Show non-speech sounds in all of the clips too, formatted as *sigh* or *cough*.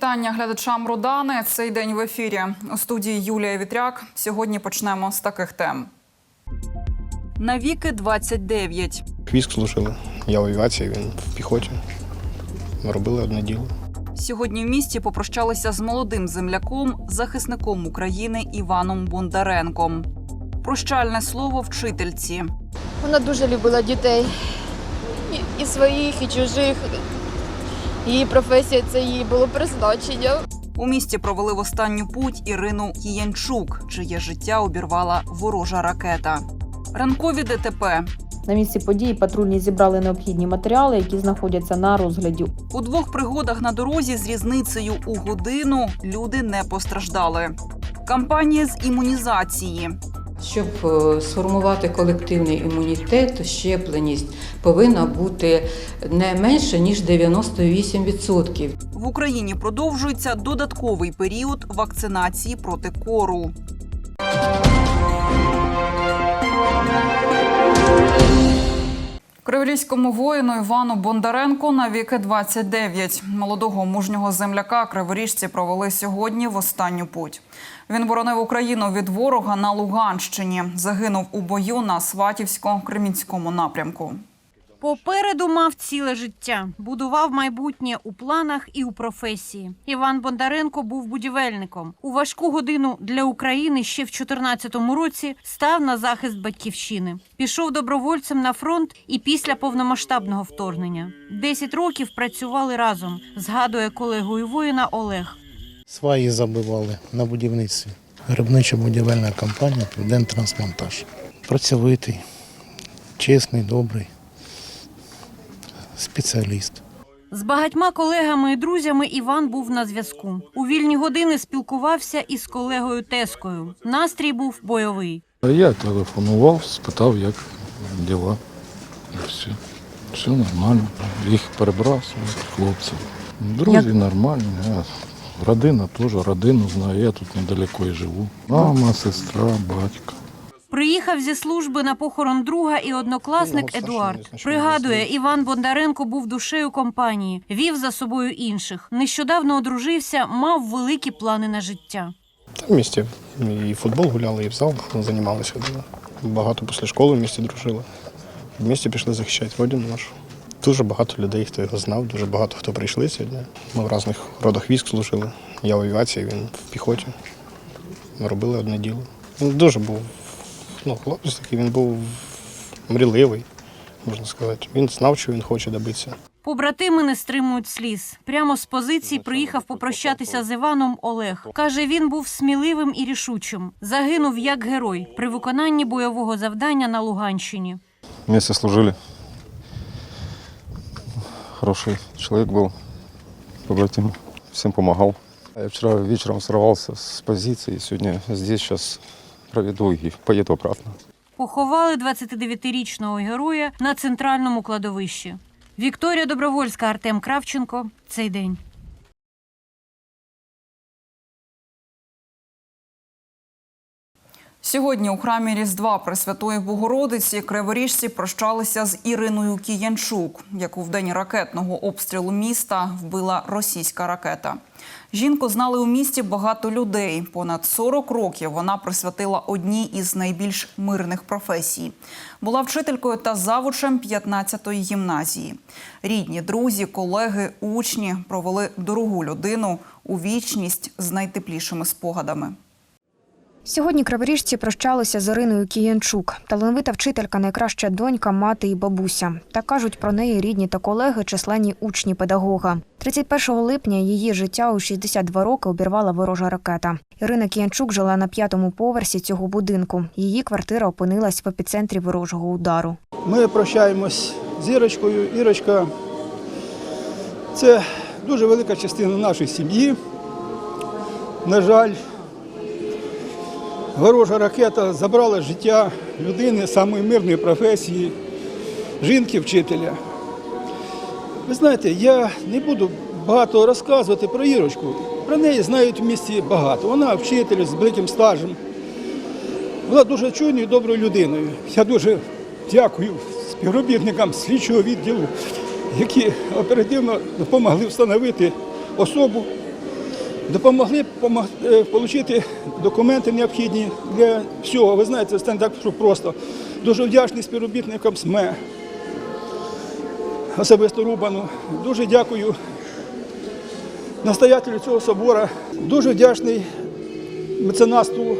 вітання глядачам Родани. Цей день в ефірі у студії Юлія Вітряк. Сьогодні почнемо з таких тем. Навіки 29. Військ служили. Я в авіації, він в піхоті. Ми робили одне діло. Сьогодні в місті попрощалися з молодим земляком, захисником України Іваном Бондаренком. Прощальне слово вчительці. Вона дуже любила дітей. І, і своїх, і чужих. Її професія це її було призначення. У місті провели в останню путь Ірину Кіянчук, чиє життя обірвала ворожа ракета. Ранкові ДТП. На місці події патрульні зібрали необхідні матеріали, які знаходяться на розгляді. У двох пригодах на дорозі з різницею у годину люди не постраждали. Кампанія з імунізації. Щоб е, сформувати колективний імунітет, щепленість повинна бути не менше ніж 98%. В Україні продовжується додатковий період вакцинації проти кору. Криворізькому воїну Івану Бондаренку на віки 29. Молодого мужнього земляка криворіжці провели сьогодні в останню путь. Він боронив Україну від ворога на Луганщині. Загинув у бою на Сватівсько-Кремінському напрямку. Попереду мав ціле життя, будував майбутнє у планах і у професії. Іван Бондаренко був будівельником. У важку годину для України ще в 14-му році став на захист батьківщини. Пішов добровольцем на фронт і після повномасштабного вторгнення. Десять років працювали разом. Згадує колегою воїна Олег. Сваї забивали на будівництві. Грибнича будівельна компанія Південтрансмонтаж. Працьовитий, чесний, добрий спеціаліст. З багатьма колегами і друзями Іван був на зв'язку. У вільні години спілкувався із колегою Тескою. Настрій був бойовий. Я телефонував, спитав, як діла. Все. Все нормально. Їх перебрасують, хлопців. Друзі нормальні. Родина теж, родину знаю, я тут недалеко і живу. Мама, сестра, батько. Приїхав зі служби на похорон друга і однокласник Едуард. Пригадує. Іван Бондаренко був душею компанії, вів за собою інших. Нещодавно одружився, мав великі плани на життя. В місті і футбол гуляли, і в зал займалися. Багато після школи в місті дружили. В місті пішли захищати родину нашу. Дуже багато людей, хто його знав, дуже багато хто прийшли сьогодні. Ми в різних родах військ служили. Я в авіації, він в піхоті. Ми робили одне діло. Він дуже був ну, хлопець такий, він був мрійливий, можна сказати. Він знав, що він хоче добитися. Побратими не стримують сліз. Прямо з позиції приїхав попрощатися з Іваном Олег. Каже, він був сміливим і рішучим. Загинув як герой при виконанні бойового завдання на Луганщині. Вместе служили. Хороший человек был, побратим, всем помогал. Я вчера вечером сорвался с позиции, сегодня здесь сейчас проведу и поеду обратно. Поховали 29-річного героя на центральному кладовищі. Вікторія Добровольська, Артем Кравченко. Цей день. Сьогодні у храмі Різдва Пресвятої Богородиці криворіжці прощалися з Іриною Кіянчук, яку в день ракетного обстрілу міста вбила російська ракета. Жінку знали у місті багато людей. Понад 40 років вона присвятила одній із найбільш мирних професій. Була вчителькою та завучем 15-ї гімназії. Рідні, друзі, колеги, учні провели дорогу людину у вічність з найтеплішими спогадами. Сьогодні криворіжці прощалися з Іриною Кіянчук. Талановита вчителька, найкраща донька, мати і бабуся. Та кажуть про неї рідні та колеги, численні учні педагога. 31 липня її життя у 62 роки обірвала ворожа ракета. Ірина Кіянчук жила на п'ятому поверсі цього будинку. Її квартира опинилась в епіцентрі ворожого удару. Ми прощаємось з Ірочкою. Ірочка це дуже велика частина нашої сім'ї. На жаль, ворожа ракета забрала життя людини самої мирної професії, жінки-вчителя. Ви знаєте, я не буду багато розказувати про Ірочку. Про неї знають в місті багато. Вона вчитель з великим стажем. Була дуже чуйною і доброю людиною. Я дуже дякую співробітникам слідчого відділу, які оперативно допомогли встановити особу допомогли отримати документи необхідні для всього. Ви знаєте, це не так, що просто. Дуже вдячний співробітникам СМЕ, особисто Рубану. Дуже дякую настоятелю цього собора. Дуже вдячний меценатству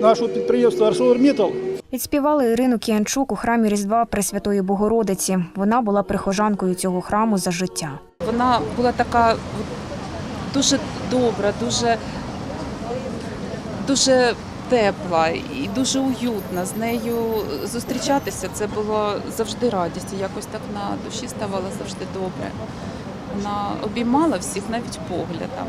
нашого підприємства «Арселормітал». Відспівали Ірину Кіянчук у храмі Різдва Пресвятої Богородиці. Вона була прихожанкою цього храму за життя. Вона була така дуже добра, дуже, дуже тепла і дуже уютна. З нею зустрічатися це було завжди радість. Якось так на душі ставало завжди добре. Вона обіймала всіх навіть поглядом.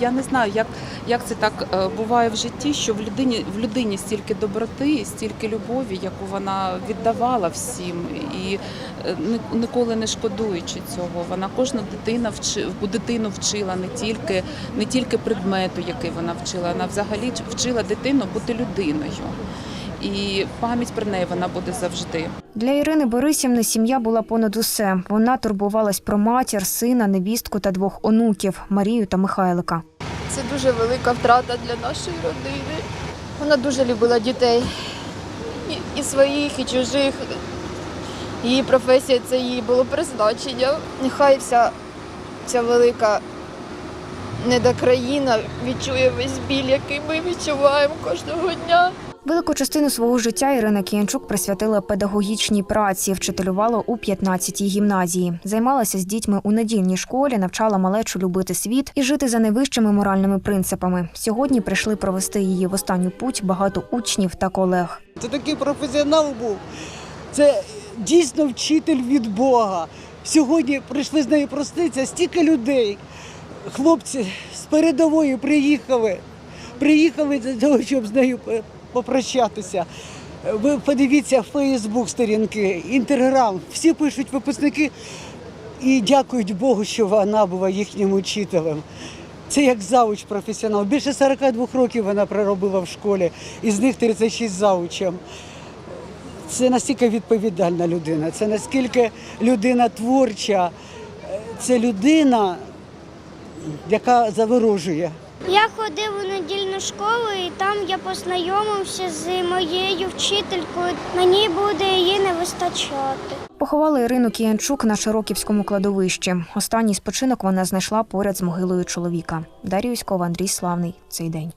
Я не знаю, як, як це так е, буває в житті, що в людині в людині стільки доброти, стільки любові, яку вона віддавала всім, і е, ніколи не шкодуючи цього. Вона кожну дитину вчи, дитину вчила не тільки, не тільки предмету, який вона вчила, вона взагалі вчила дитину бути людиною. І пам'ять про неї вона буде завжди. Для Ірини Борисівни сім'я була понад усе. Вона турбувалась про матір, сина, невістку та двох онуків Марію та Михайлика. Це дуже велика втрата для нашої родини. Вона дуже любила дітей. І, і своїх, і чужих. Її професія це її було призначення. Нехай вся ця велика недокраїна відчує весь біль, який ми відчуваємо кожного дня. Велику частину свого життя Ірина Кіянчук присвятила педагогічній праці, вчителювала у 15-й гімназії, займалася з дітьми у недільній школі, навчала малечу любити світ і жити за найвищими моральними принципами. Сьогодні прийшли провести її в останню путь багато учнів та колег. Це такий професіонал був. Це дійсно вчитель від Бога. Сьогодні прийшли з нею проститися стільки людей. Хлопці з передової приїхали. Приїхали для того, щоб з нею попрощатися. Ви подивіться Фейсбук сторінки, інтеграм. Всі пишуть випускники і дякують Богу, що вона була їхнім учителем. Це як завуч професіонал. Більше 42 років вона проробила в школі, із них 36 завучем. Це настільки відповідальна людина, це наскільки людина творча, це людина, яка заворожує. Я ходив у недільну школу і там я познайомився з моєю вчителькою. Мені буде її не вистачати. Поховали Ірину Кіянчук на Широківському кладовищі. Останній спочинок вона знайшла поряд з могилою чоловіка. Дар'я Юськова, Андрій Славний. Цей день.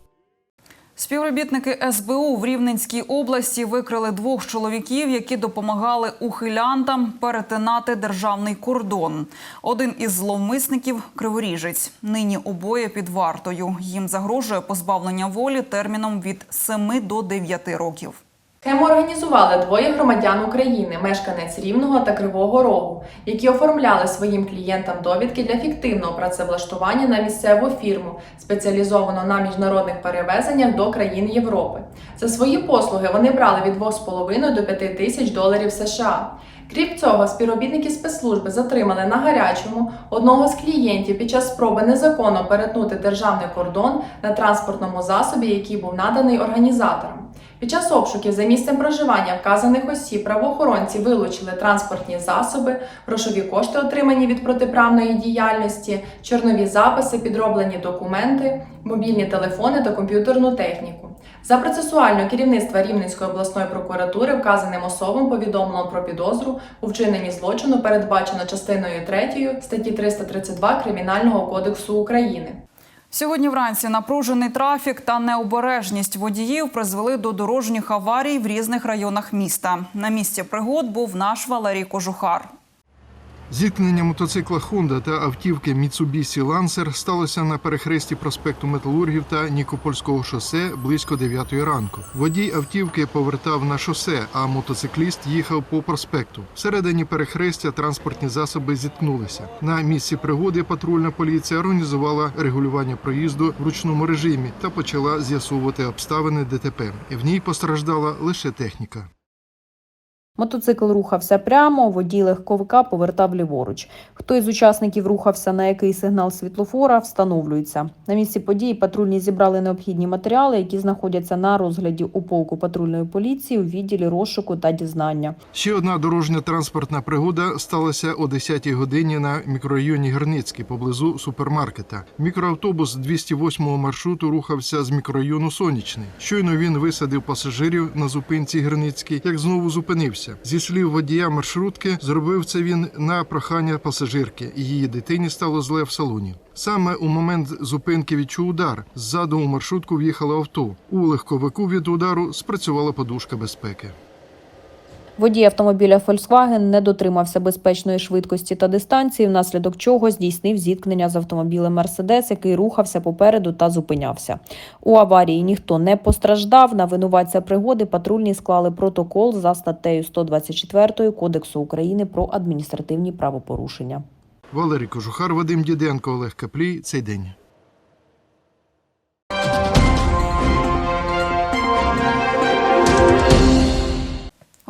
Співробітники СБУ в Рівненській області викрили двох чоловіків, які допомагали ухилянтам перетинати державний кордон. Один із зловмисників криворіжець. Нині обоє під вартою. Їм загрожує позбавлення волі терміном від 7 до 9 років. Схему організували двоє громадян України, мешканець Рівного та Кривого Рогу, які оформляли своїм клієнтам довідки для фіктивного працевлаштування на місцеву фірму, спеціалізовану на міжнародних перевезеннях до країн Європи. За свої послуги вони брали від 2,5 до 5 тисяч доларів США. Крім цього, співробітники спецслужби затримали на гарячому одного з клієнтів під час спроби незаконно перетнути державний кордон на транспортному засобі, який був наданий організаторам. Під час обшуків за місцем проживання вказаних осіб правоохоронці вилучили транспортні засоби, грошові кошти, отримані від протиправної діяльності, чорнові записи, підроблені документи, мобільні телефони та комп'ютерну техніку. За процесуального керівництва Рівненської обласної прокуратури вказаним особам повідомлено про підозру у вчиненні злочину, передбачено частиною 3 статті 332 Кримінального кодексу України. Сьогодні вранці напружений трафік та необережність водіїв призвели до дорожніх аварій в різних районах міста. На місці пригод був наш Валерій Кожухар. Зіткнення мотоцикла Honda та автівки Mitsubishi Lancer сталося на перехресті проспекту Металургів та Нікопольського шосе близько 9 ранку. Водій автівки повертав на шосе, а мотоцикліст їхав по проспекту. Всередині перехрестя транспортні засоби зіткнулися. На місці пригоди патрульна поліція організувала регулювання проїзду в ручному режимі та почала з'ясовувати обставини ДТП. В ній постраждала лише техніка. Мотоцикл рухався прямо, водій легковика повертав ліворуч. Хто із учасників рухався на який сигнал світлофора, встановлюється. На місці події патрульні зібрали необхідні матеріали, які знаходяться на розгляді у полку патрульної поліції у відділі розшуку та дізнання. Ще одна дорожня транспортна пригода сталася о 10-й годині на мікрорайоні Герницький поблизу супермаркета. Мікроавтобус 208-го маршруту рухався з мікрорайону Сонячний. Щойно він висадив пасажирів на зупинці Герницький, як знову зупинився. Зі слів водія маршрутки, зробив це він на прохання пасажирки. Її дитині стало зле в салоні. Саме у момент зупинки відчув удар. Ззаду у маршрутку в'їхало авто. У легковику від удару спрацювала подушка безпеки. Водій автомобіля Volkswagen не дотримався безпечної швидкості та дистанції, внаслідок чого здійснив зіткнення з автомобілем Mercedes, який рухався попереду та зупинявся. У аварії ніхто не постраждав. На винуватця пригоди патрульні склали протокол за статтею 124 Кодексу України про адміністративні правопорушення. Валерій Кожухар, Вадим Діденко, Олег Каплій. Цей день.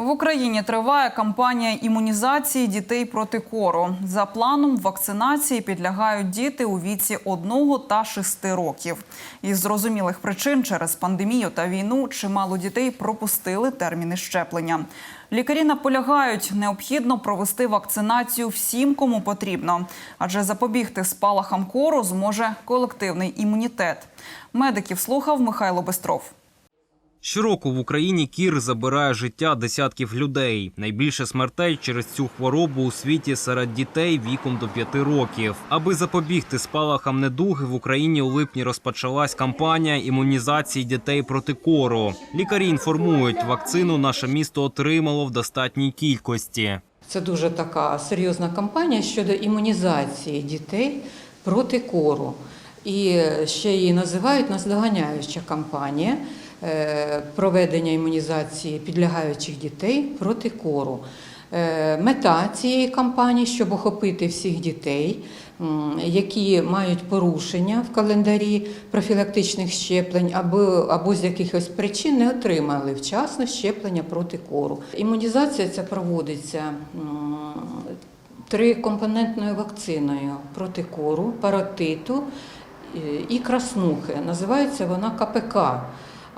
В Україні триває кампанія імунізації дітей проти кору. За планом вакцинації підлягають діти у віці 1 та 6 років. Із зрозумілих причин через пандемію та війну чимало дітей пропустили терміни щеплення. Лікарі наполягають, необхідно провести вакцинацію всім, кому потрібно, адже запобігти спалахам кору зможе колективний імунітет. Медиків слухав Михайло Бестров. Щороку в Україні кір забирає життя десятків людей. Найбільше смертей через цю хворобу у світі серед дітей віком до 5 років. Аби запобігти спалахам недуги, в Україні у липні розпочалась кампанія імунізації дітей проти кору. Лікарі інформують, вакцину наше місто отримало в достатній кількості. Це дуже така серйозна кампанія щодо імунізації дітей проти кору. І ще її називають наздоганяюча кампанія проведення імунізації підлягаючих дітей проти кору. Е, Мета цієї кампанії, щоб охопити всіх дітей, які мають порушення в календарі профілактичних щеплень, або, або з якихось причин не отримали вчасно щеплення проти кору. Імунізація ця проводиться трикомпонентною вакциною проти кору, паротиту е, і краснухи. Називається вона КПК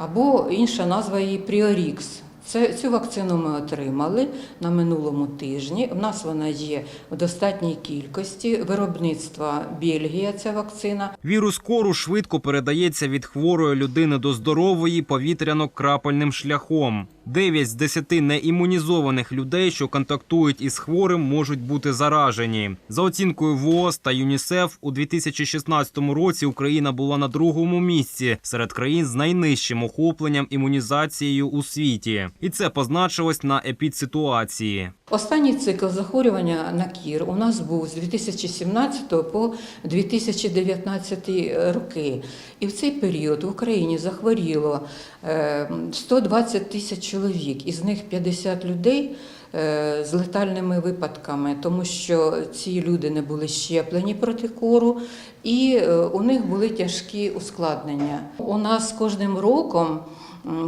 або інша назва її Пріорікс. Це, цю вакцину ми отримали на минулому тижні. У нас вона є в достатній кількості. Виробництва Бельгія ця вакцина. Вірус кору швидко передається від хворої людини до здорової повітряно-крапельним шляхом. 9 з 10 неімунізованих людей, що контактують із хворим, можуть бути заражені. За оцінкою ВООЗ та ЮНІСЕФ, у 2016 році Україна була на другому місці серед країн з найнижчим охопленням імунізацією у світі, і це позначилось на епідситуації. Останній цикл захворювання на кір у нас був з 2017 по 2019 роки. І в цей період в Україні захворіло е, 120 тисяч чоловік, із них 50 людей е, з летальними випадками, тому що ці люди не були щеплені проти кору, і е, у них були тяжкі ускладнення. У нас кожним роком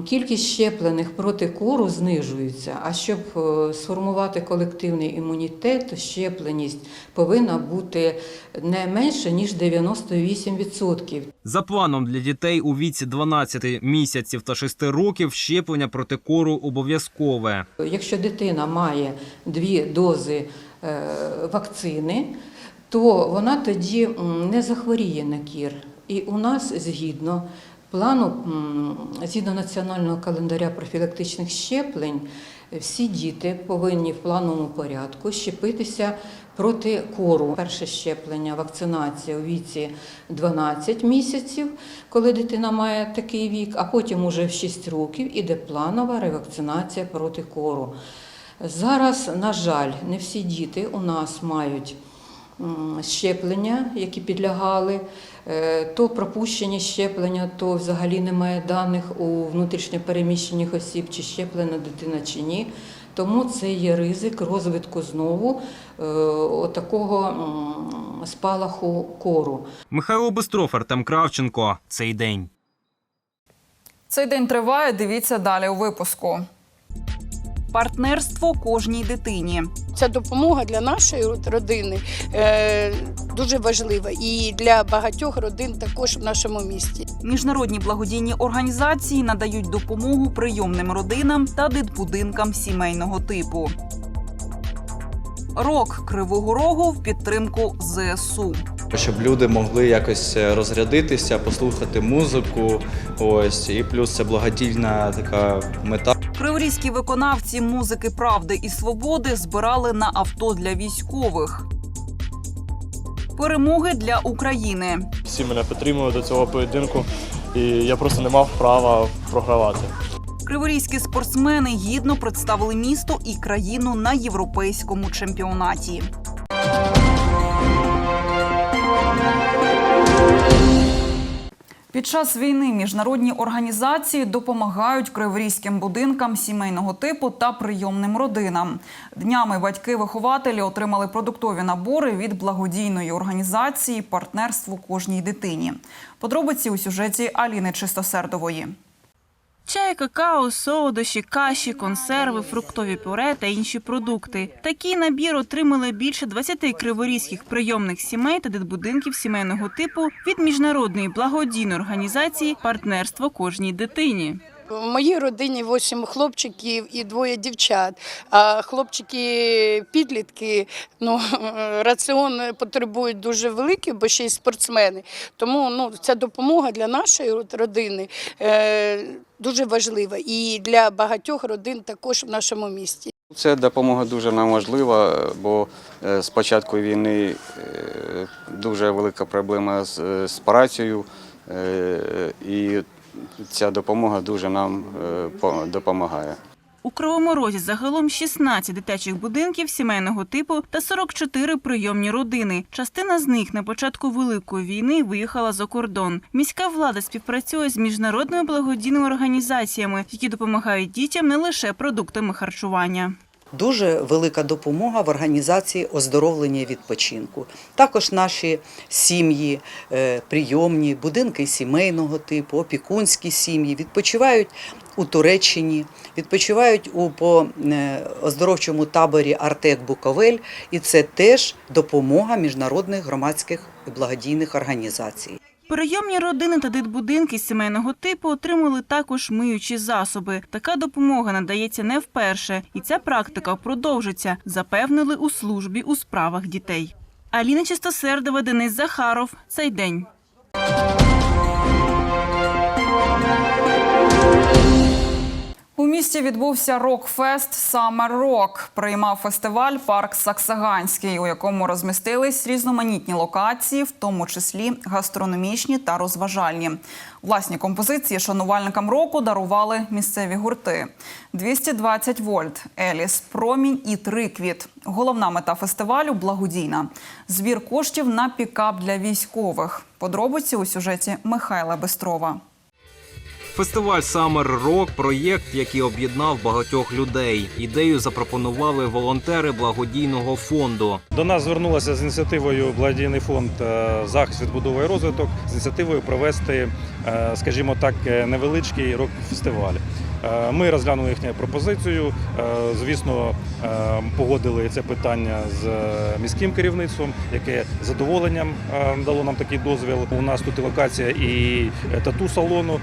кількість щеплених проти кору знижується. А щоб е, сформувати колективний імунітет, щепленість повинна бути не менше ніж 98%. За планом для дітей у віці 12 місяців та 6 років щеплення проти кору обов'язкове. Якщо дитина має дві дози е, вакцини, то вона тоді не захворіє на кір. І у нас згідно плану, згідно національного календаря профілактичних щеплень, всі діти повинні в плановому порядку щепитися проти кору. Перше щеплення, вакцинація у віці 12 місяців, коли дитина має такий вік, а потім уже в 6 років іде планова ревакцинація проти кору. Зараз, на жаль, не всі діти у нас мають щеплення, які підлягали, то пропущені щеплення, то взагалі немає даних у внутрішньопереміщених осіб, чи щеплена дитина чи ні. Тому це є ризик розвитку знову е, отакого м, спалаху кору. Михайло Бистров, Артем Кравченко. Цей день. Цей день триває. Дивіться далі у випуску. Партнерство кожній дитині. Ця допомога для нашої родини е, дуже важлива і для багатьох родин також в нашому місті. Міжнародні благодійні організації надають допомогу прийомним родинам та дитбудинкам сімейного типу. Рок Кривого Рогу в підтримку ЗСУ. щоб люди могли якось е, розрядитися, послухати музику. Ось і плюс це благодійна така мета. Криворізькі виконавці музики правди і свободи збирали на авто для військових. Перемоги для України. Всі мене підтримували до цього поєдинку, і я просто не мав права програвати. Криворізькі спортсмени гідно представили місто і країну на європейському чемпіонаті. Під час війни міжнародні організації допомагають криворізьким будинкам сімейного типу та прийомним родинам. Днями батьки-вихователі отримали продуктові набори від благодійної організації Партнерство кожній дитині. Подробиці у сюжеті Аліни Чистосердової. Чай, какао, солодощі, каші, консерви, фруктові пюре та інші продукти. Такий набір отримали більше 20 криворізьких прийомних сімей та дитбудинків сімейного типу від міжнародної благодійної організації Партнерство кожній дитині. В моїй родині восім хлопчиків і двоє дівчат. А хлопчики підлітки, ну *laughs* раціон потребують дуже великий, бо ще й спортсмени. Тому ну ця допомога для нашої родини е, дуже важлива і для багатьох родин також в нашому місті. Ця допомога дуже нам важлива, бо е, з початку війни е, дуже велика проблема з, працею, е, і ця допомога дуже нам допомагає. Кривому Розі загалом 16 дитячих будинків сімейного типу та 44 прийомні родини. Частина з них на початку Великої війни виїхала за кордон. Міська влада співпрацює з міжнародними благодійними організаціями, які допомагають дітям не лише продуктами харчування. Дуже велика допомога в організації оздоровлення відпочинку. Також наші сім'ї, е, прийомні, будинки сімейного типу, опікунські сім'ї відпочивають у Туреччині, відпочивають у по е, оздоровчому таборі Артек Буковель, і це теж допомога міжнародних громадських і благодійних організацій. Прийомні родини та дитбудинки сімейного типу отримали також миючі засоби. Така допомога надається не вперше, і ця практика продовжиться, запевнили у службі у справах дітей. Аліна Чистосердова, Денис Захаров. Цей день. Місті відбувся рок-фест Summer Rock. Приймав фестиваль парк Саксаганський, у якому розмістились різноманітні локації, в тому числі гастрономічні та розважальні. Власні композиції шанувальникам року дарували місцеві гурти: 220 вольт, Еліс, Промінь і Триквіт. Головна мета фестивалю благодійна. Збір коштів на пікап для військових. Подробиці у сюжеті Михайла Бестрова. Фестиваль Summer Rock – проєкт, який об'єднав багатьох людей. Ідею запропонували волонтери благодійного фонду. До нас звернулася з ініціативою благодійний фонд е, захист відбудова і розвиток з ініціативою провести, е, скажімо так, е, невеличкий рок-фестиваль. Е, Ми розглянули їхню пропозицію. е, Звісно, е, погодили це питання з міським керівництвом, яке задоволенням дало нам такий дозвіл. У нас тут і локація і тату салону,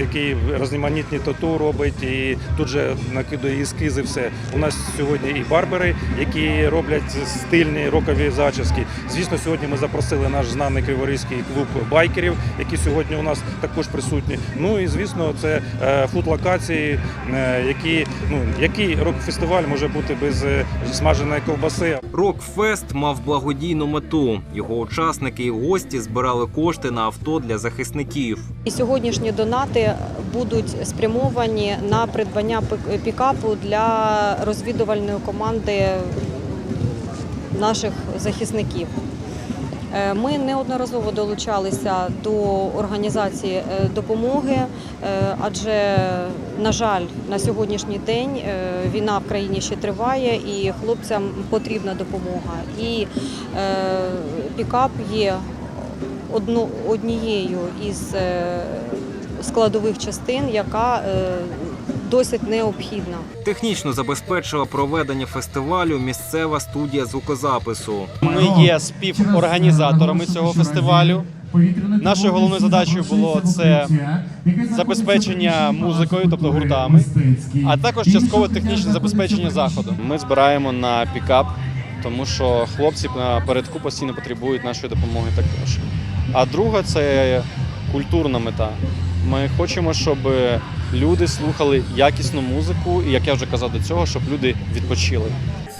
який різноманітні тату робить, і тут же накидує ескізи. Все у нас сьогодні і барбери, які роблять стильні рокові зачіски. Звісно, сьогодні ми запросили наш знаний криворізький клуб байкерів, які сьогодні у нас також присутні. Ну і звісно, це е, фуд-локації, е, які ну який рок-фестиваль може бути без е, смаженої ковбаси. Рокфест мав благодійну мету. Його учасники і гості збирали кошти на авто для захисників. І сьогоднішні донати будуть спрямовані на придбання пікапу для розвідувальної команди наших захисників. Е, Ми неодноразово долучалися до організації е, допомоги, е, адже, на жаль, на сьогоднішній день війна в країні ще триває, і хлопцям потрібна допомога. І пікап є однією із складових частин, яка досить необхідна. Технічно забезпечила проведення фестивалю місцева студія звукозапису. Ми є співорганізаторами цього фестивалю. Нашою головною задачею було це забезпечення музикою, тобто гуртами, а також часткове технічне забезпечення заходу. Ми збираємо на пікап, тому що хлопці на передку постійно потребують нашої допомоги також. А друга це культурна мета. Ми хочемо, щоб люди слухали якісну музику, і як я вже казав до цього, щоб люди відпочили.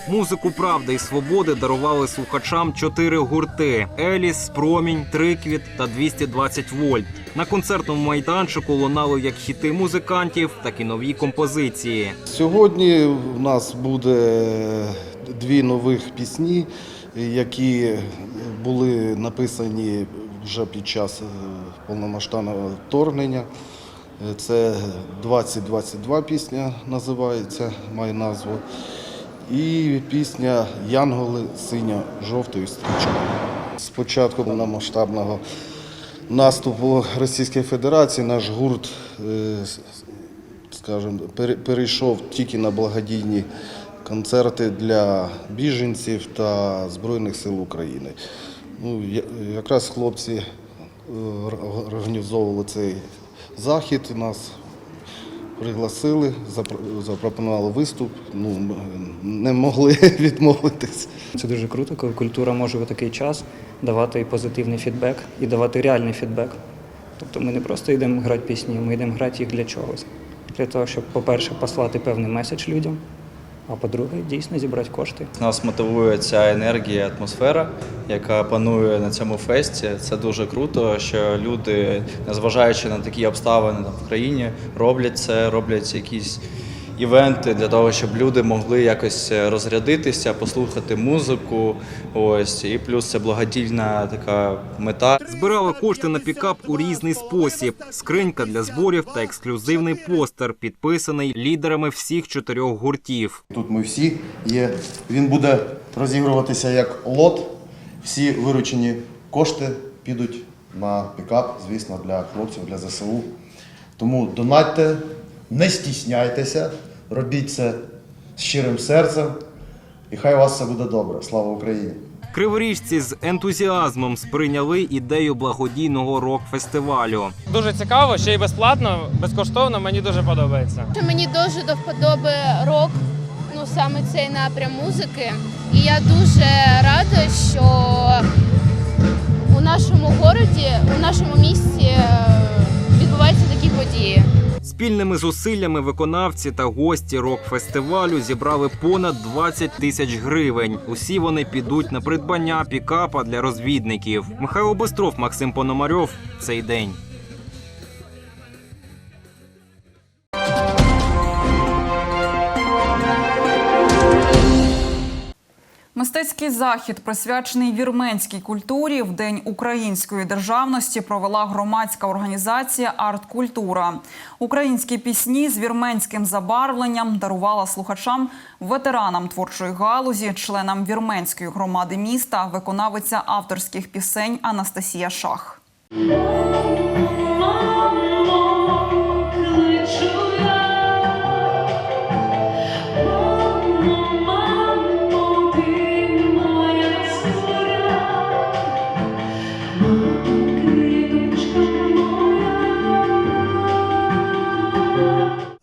Музику правди і свободи дарували слухачам чотири гурти: Еліс, Промінь, Триквіт та 220 вольт. На концертному майданчику лунало як хіти музикантів, так і нові композиції. Сьогодні в нас буде дві нових пісні, які були написані вже під час е, повномасштабного вторгнення. Е, Це 2022 пісня називається, має назву. І пісня Янголи синьо-жовтою стрічкою. З початку повномасштабного наступу Російської Федерації наш гурт е, скажімо, пере- перейшов тільки на благодійні концерти для біженців та Збройних сил України. Ну, якраз хлопці е, організовували цей захід, нас пригласили, запропонували виступ. Ну, не могли *laughs* відмовитись. Це дуже круто, коли культура може в такий час давати позитивний фідбек, і давати реальний фідбек. Тобто ми не просто йдемо грати пісні, ми йдемо грати їх для чогось. Для того, щоб, по-перше, послати певний меседж людям, а по-друге, дійсно зібрати кошти. Нас мотивує ця енергія, атмосфера, яка панує на цьому фесті. Це дуже круто, що люди, незважаючи на такі обставини в країні, роблять це, роблять якісь івенти для того, щоб люди могли якось розрядитися, послухати музику. Ось і плюс це благодійна така мета. Збирали кошти на пікап у різний спосіб: скринька для зборів та ексклюзивний постер, підписаний лідерами всіх чотирьох гуртів. Тут ми всі є. Він буде розігруватися як лот. Всі виручені кошти підуть на пікап, звісно, для хлопців, для ЗСУ. Тому донатьте, не стісняйтеся, робіть це з щирим серцем, і хай у вас все буде добре. Слава Україні! Криворіжці з ентузіазмом сприйняли ідею благодійного рок-фестивалю. Дуже цікаво, ще й безплатно, безкоштовно. Мені дуже подобається. Мені дуже до вподоби рок, ну саме цей напрям музики. І я дуже рада, що у нашому городі, у нашому місті е, відбуваються такі події. Спільними зусиллями виконавці та гості рок-фестивалю зібрали понад 20 тисяч гривень. Усі вони підуть на придбання пікапа для розвідників. Михайло Бистров, Максим Пономарьов. Цей день. Мистецький захід, присвячений вірменській культурі, в День української державності провела громадська організація Арт-Культура. Українські пісні з вірменським забарвленням дарувала слухачам, ветеранам творчої галузі, членам вірменської громади міста, виконавиця авторських пісень Анастасія Шах.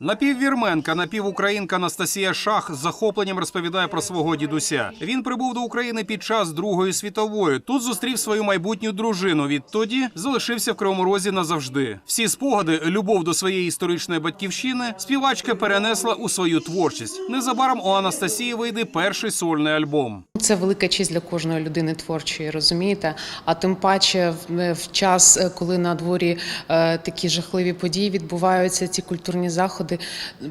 Напіввірменка, напівукраїнка Анастасія Шах з захопленням розповідає про свого дідуся. Він прибув до України під час Другої світової. Тут зустрів свою майбутню дружину. Відтоді залишився в Кривому Розі назавжди. Всі спогади, любов до своєї історичної батьківщини, співачка перенесла у свою творчість. Незабаром у Анастасії вийде перший сольний альбом. Це велика честь для кожної людини творчої, розумієте? А тим паче в, в час, е, коли на дворі е, такі жахливі події відбуваються, ці культурні заходи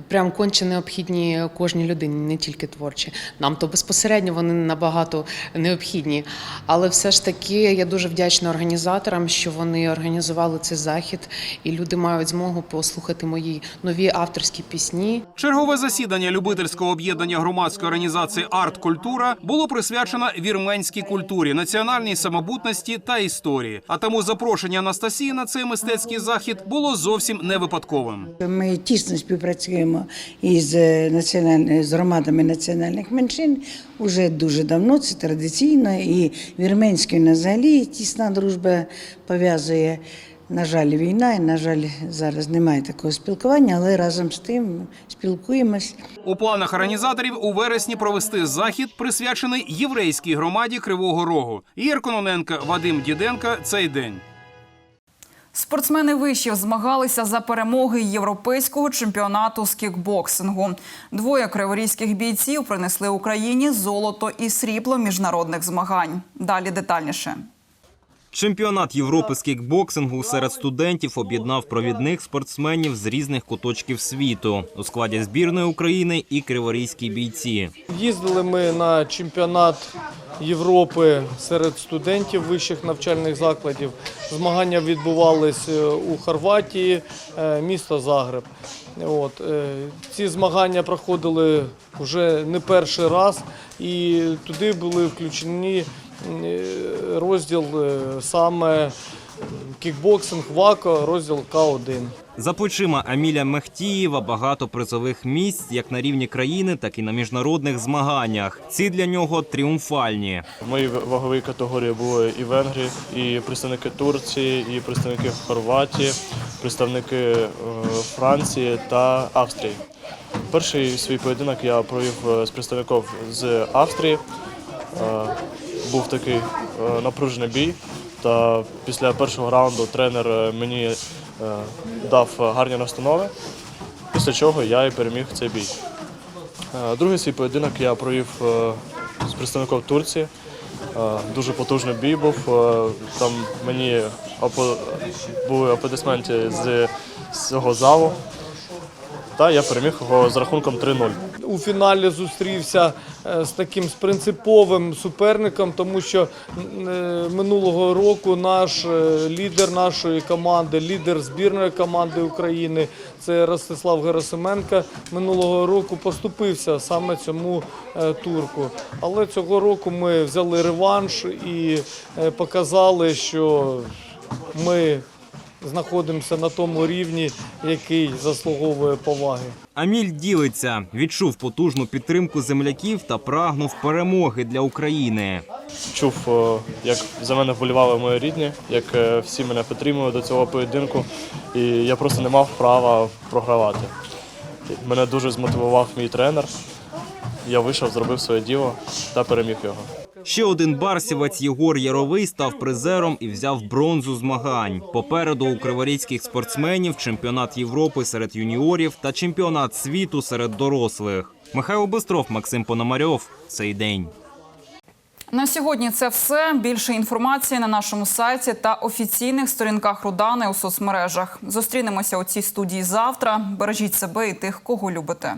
прям конче необхідні кожній людині, не тільки творчі. Нам то безпосередньо вони набагато необхідні. Але все ж таки я дуже вдячна організаторам, що вони організували цей захід, і люди мають змогу послухати мої нові авторські пісні. Чергове засідання любительського об'єднання громадської організації Арт-Культура було присвячено вірменській культурі, національній самобутності та історії. А тому запрошення Анастасії на цей мистецький захід було зовсім не випадковим. Ми тісно співпрацюємо із е, національними з громадами національних меншин уже дуже давно. Це традиційно. І вірменською взагалі тісна дружба пов'язує. На жаль, війна, і на жаль, зараз немає такого спілкування, але разом з тим спілкуємось. У планах організаторів у вересні провести захід, присвячений єврейській громаді Кривого Рогу. Ігор Кононенко, Вадим Діденко. Цей день. Спортсмени вишів змагалися за перемоги європейського чемпіонату з кікбоксингу. Двоє криворізьких бійців принесли Україні золото і срібло міжнародних змагань. Далі детальніше. Чемпіонат Європи з кікбоксингу серед студентів об'єднав провідних спортсменів з різних куточків світу у складі збірної України і криворізькі бійці. Їздили ми на чемпіонат Європи серед студентів вищих навчальних закладів. Змагання відбувались е, у Хорватії, е, місто Загреб. От, е, ці змагання проходили вже не перший раз, і туди були включені розділ саме кікбоксинг, ВАКО, розділ К1. За плечима Аміля Мехтієва багато призових місць як на рівні країни, так і на міжнародних змаганнях. Ці для нього тріумфальні. В моїй ваговій категорії були і Венгрії, і представники Турції, і представники Хорватії, представники е, Франції та Австрії. Перший свій поєдинок я провів е, з представником з Австрії. Е, Був такий напружений бій. Та після першого раунду тренер мені дав гарні настанови, після чого я і переміг цей бій. Е, Другий свій поєдинок я провів е, з представником Турції. Е, Дуже потужний бій був. Е, Там мені були аплодисменти з цього залу. Та я переміг його з рахунком 3-0. у фіналі зустрівся е, з таким з принциповим суперником, тому що е, минулого року наш е, лідер нашої команди, лідер збірної команди України, це Ростислав Герасименко, минулого року поступився саме цьому е, турку. Але цього року ми взяли реванш і е, показали, що ми знаходимося на тому рівні, який заслуговує поваги. Аміль ділиться, відчув потужну підтримку земляків та прагнув перемоги для України. Чув, е, як за мене вболівали мої рідні, як е, всі мене підтримували до цього поєдинку, і я просто не мав права програвати. Мене дуже змотивував мій тренер. Я вийшов, зробив своє діло та переміг його. Ще один барсівець Єгор Яровий став призером і взяв бронзу змагань. Попереду у криворізьких спортсменів чемпіонат Європи серед юніорів та чемпіонат світу серед дорослих. Михайло Бистров, Максим Пономарьов. Цей день. На сьогодні це все. Більше інформації на нашому сайті та офіційних сторінках Рудани у соцмережах. Зустрінемося у цій студії завтра. Бережіть себе і тих, кого любите.